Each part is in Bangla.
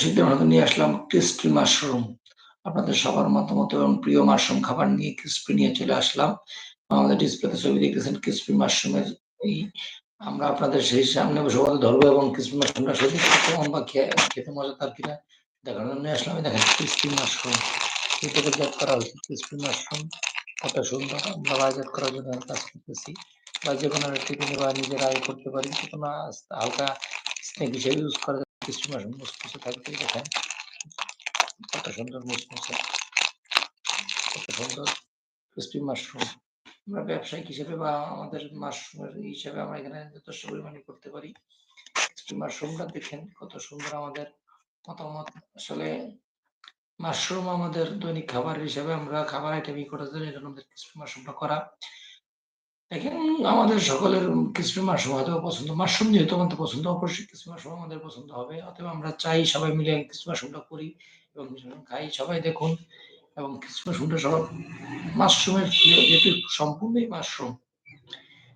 শীতের মধ্যে নিয়ে আসলাম ক্রিস্পি মাশরুম আপনাদের সবার মতামত এবং প্রিয় মাশরুম খাবার নিয়ে ক্রিস্পি নিয়ে চলে আসলাম। আমাদের ডিসপ্লেতে ছবি দেখেছেন ক্রিস্পি মাশরুমের এই। আমরা আপনাদের সেই সামনে বসে ধরবো এবং ক্রিস্পি মাশরুমটা সত্যি কেমন বা খেতে মজাদার কিনা দেখার জন্য আসলাম। দেখেন ক্রিস্পি মাশরুম জাত করা হয়েছে। ক্রিস্পি মাশরুম কত সুন্দর। আমরা বাজার করার জন্য কাজ করতেছি। বা যে কোনো টিফিনে বা নিজেরা আয় করতে পারি। কোনো হালকা স্নেক হিসেবে ইউজ করা কিছু মুসমুসে থাকবে দেখেন কত সুন্দর মুসমুসে কত সুন্দর ক্রিস্পি মাশরুম আমরা ব্যবসায়িক হিসেবে বা আমাদের মাশরুমের হিসেবে আমরা এখানে যথেষ্ট পরিমাণে করতে পারি মাশরুমটা দেখেন কত সুন্দর আমাদের মতামত আসলে মাশরুম আমাদের দৈনিক খাবার হিসেবে আমরা খাবার আইটেমই করার জন্য আমাদের ক্রিস্পি মাশরুমটা করা দেখেন আমাদের সকলের ক্রিসপি মাশরুম হয়তো পছন্দ। মাশরুম যেহেতু আমাদের পছন্দ, অবশ্যই ক্রিসপি মাশরুম আমাদের পছন্দ হবে। অথবা আমরা চাই সবাই মিলে ক্রিসপি মাশরুমটা করি এবং খাই। সবাই দেখুন এবং ক্রিসপি মাশরুমটা সব মাশরুমের যেহেতু সম্পূর্ণই মাশরুম।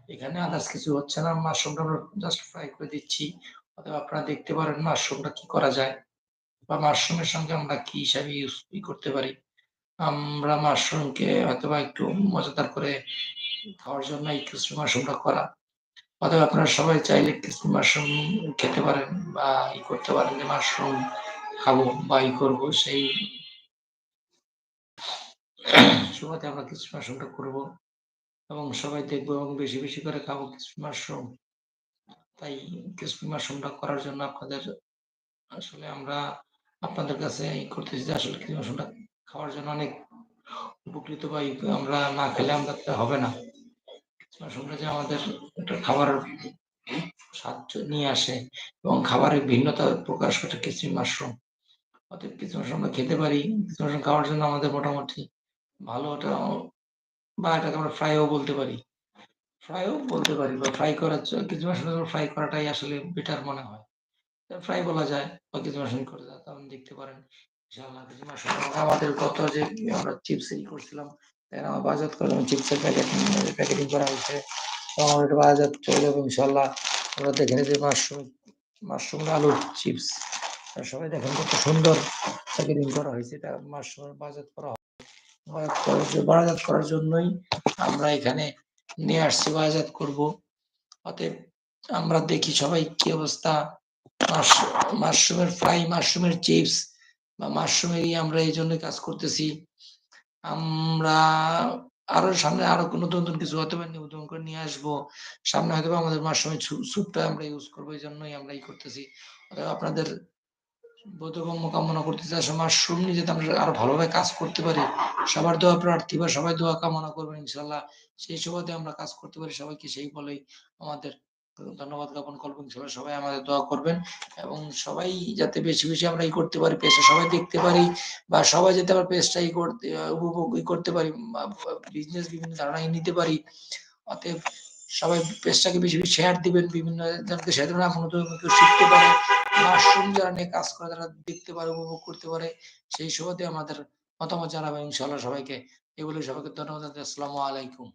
এখানে আদার্স কিছু হচ্ছে না। মাশরুমটা আমরা জাস্ট ফ্রাই করে দিচ্ছি। অথবা আপনারা দেখতে পারেন মাশরুমটা কি করা যায় বা মাশরুমের সঙ্গে আমরা কি হিসাবে ইউজ করতে পারি। আমরা মাশরুমকে হয়তোবা একটু মজাদার করে খাওয়ার জন্য এই ক্রিসপি মাশরুমটা করা। অথবা আপনারা সবাই চাইলে ক্রিসপি মাশরুম খেতে পারেন বা ই করতে পারেন, যে মাশরুম খাব বা ই করব, সেই সুবাদে আমরা ক্রিসপি মাশরুমটা করব এবং সবাই দেখব এবং বেশি বেশি করে খাব ক্রিসপি মাশরুম তাই ক্রিসপি মাশরুমটা করার জন্য আপনাদের আসলে আমরা আপনাদের কাছে ই করতেছি যে আসলে ক্রিসপি মাশরুমটা খাওয়ার জন্য অনেক উপকৃত বা আমরা না খেলে আমাদের হবে না। মাশরুমটা যে আমাদের একটা খাবারের স্বাদ নিয়ে আসে এবং খাবারের ভিন্নতা প্রকাশ করে কিছু মাশরুম। অতএব কিছু মাশরুম আমরা খেতে পারি কিছু মাশরুম খাওয়ার জন্য আমাদের মোটামুটি ভালো একটা বা এটাকে আমরা ফ্রাইও বলতে পারি। ফ্রাইও বলতে পারি বা ফ্রাই করার কিছু মাশরুম ফ্রাই করাটাই আসলে বেটার মনে হয়। ফ্রাই বলা যায় বা কিছু মাশরুম করে যায় তখন দেখতে পারেন। ইনশাআল্লাহ কিছু মাশরুম আমাদের কত যে আমরা চিপস করছিলাম আমার বাজার করলাম চিপসের প্যাকেট প্যাকেটিং করা হয়েছে। আমার এটা বাজার চলে যাবে ইনশাল্লাহ আমরা দেখেন যে মাশরুম মাশরুম আলুর চিপস সবাই দেখেন কত সুন্দর প্যাকেটিং করা হয়েছে। এটা মাশরুমের বাজার করা হবে। বাজার করার জন্যই আমরা এখানে নিয়ে আসছি, বাজার করব। অতএব আমরা দেখি সবাই কি অবস্থা। মাশরুমের ফ্রাই মাশরুমের চিপস বা মাশরুমেরই আমরা এই জন্য কাজ করতেছি। আমরা আরও সামনে আরও নতুন নতুন কিছু পারে নতুন করে নিয়ে আসব। সামনে হয়তো আমাদের মাশরুমের স্যুপটা আমরা ইউজ করব এই জন্যই আমরা ই করতেছি। আপনাদের বোধগম্য কামনা করতেছি, আসলে মাশরুম নিয়ে যাতে আমরা আরও ভালোভাবে কাজ করতে পারি, সবার দোয়া প্রার্থী বা সবাই দোয়া কামনা করবেন ইনশাল্লাহ। সেই সুবাদে আমরা কাজ করতে পারি, সবাইকে সেই বলেই আমাদের ধন্যবাদ জ্ঞাপন করবেন, সবাই সবাই আমাদের দোয়া করবেন এবং সবাই যাতে বেশি বেশি আমরা ই করতে পারি, পেজটা সবাই দেখতে পারি বা সবাই যাতে আমরা পেজটা ই করতে উপভোগ করতে পারি বিজনেস বিভিন্ন ধারণা নিতে পারি। অতএব সবাই পেজটাকে বেশি বেশি শেয়ার দিবেন, বিভিন্ন জনকে শেয়ার আপনার নতুন কেউ শিখতে পারে, মাশরুম যারা নিয়ে কাজ করে তারা দেখতে পারে, উপভোগ করতে পারে। সেই সুবাদে আমাদের মতামত জানাবেন ইনশাল্লাহ সবাইকে। এগুলো সবাইকে ধন্যবাদ, আসসালামু আলাইকুম।